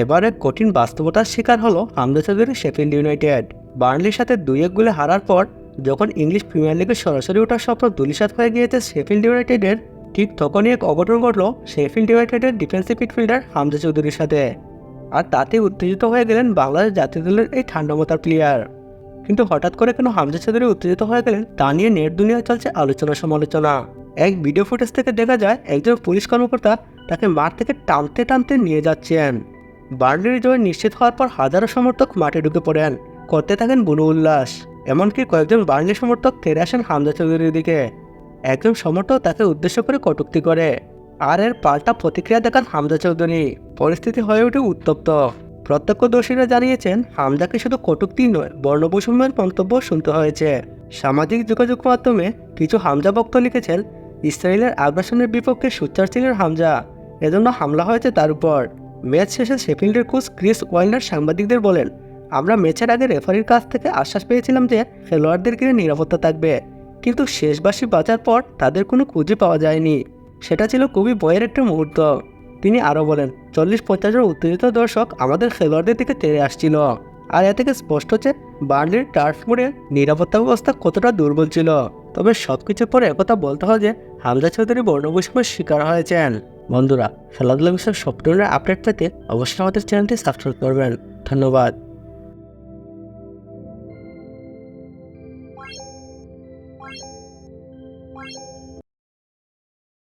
এবারে কঠিন বাস্তবতার শিকার হলো হামজা চৌধুরী শেফিল্ড ইউনাইটেড। বার্নলির সাথে দুই এক গোলে হারার পর যখন ইংলিশ প্রিমিয়ার লিগে সরাসরি ওঠার স্বপ্ন দুলিশাত হয়ে গিয়েছে শেফিল্ড ইউনাইটেডের, ঠিক তখনই এক অঘটন ঘটল শেফিল্ড ইউনাইটেডের ডিফেন্সিভ মিডফিল্ডার হামজা চৌধুরীর সাথে। আর তাতে উত্তেজিত হয়ে গেলেন বাংলাদেশ জাতীয় দলের এই ঠান্ডামাতার প্লেয়ার কিন্তু হঠাৎ করে কেন হামজা চৌধুরী উত্তেজিত হয়ে গেলেন তা নিয়ে নেট দুনিয়ায় চলছে আলোচনা সমালোচনা। এক ভিডিও ফুটেজ থেকে দেখা যায় একজন পুলিশ কর্মকর্তা তাকে মাঠ থেকে টানতে টানতে নিয়ে যাচ্ছেন। বার্লির জয় নিশ্চিত হওয়ার পর হাজারো সমর্থক মাঠে ঢুকে পড়েন করতে থাকেন বুনু উল্লাস। এমনকি কয়েকজন বার্লি সমর্থক তেরে আসেন হামজা চৌধুরীর দিকে। একজন সমর্থক তাকে উদ্দেশ্য করে কটুক্তি করে। আর এর পাল্টা প্রতিক্রিয়া দেখান হামজা চৌধুরী। পরিস্থিতি হয়ে ওঠে উত্তপ্ত। প্রত্যক্ষদর্শীরা জানিয়েছেন, হামজাকে শুধু কটূক্তি নয়, বর্ণবৈষম্যের মন্তব্য শুনতে হয়েছে। সামাজিক যোগাযোগ মাধ্যমে কিছু হামজা ভক্ত লিখেছেন, ইসরায়েলের আগ্রাসনের বিপক্ষে সুচ্চার ছিলেন হামজা। এজন্য হামলা হয়েছে তার উপর। ম্যাচ শেষে শেফিল্ডের কোচ ক্রিস ওয়াইল্ডার সাংবাদিকদের বলেন, আমরা ম্যাচের আগে রেফারির কাছ থেকে আশ্বাস পেয়েছিলাম যে খেলোয়াড়দের ঘিরে নিরাপত্তা থাকবে, কিন্তু শেষ বাসি বাঁচার পর তাদের কোনো খুঁজে পাওয়া যায়নি। সেটা ছিল খুবই ভয়ের একটা মুহূর্ত। তিনি আরও বলেন, চল্লিশ পঞ্চাশ জন উত্তেজিত দর্শক আমাদের খেলোয়াড়দের দিকে তেড়ে আসছিল। আর এ থেকে স্পষ্ট হচ্ছে বার্লির টার্ফ মোড়ে নিরাপত্তা ব্যবস্থা কতটা দুর্বল ছিল। তবে সব কিছুর পরে একথা বলতে হয় যে হামজা চৌধুরী বর্ণবৈষম্যের শিকার হয়েছেন। বন্ধুরা, খেলাধুলা বিষয়ে সব আপডেট পেতে অবশ্যই আমাদের চ্যানেলটি সাবস্ক্রাইব করবেন। ধন্যবাদ।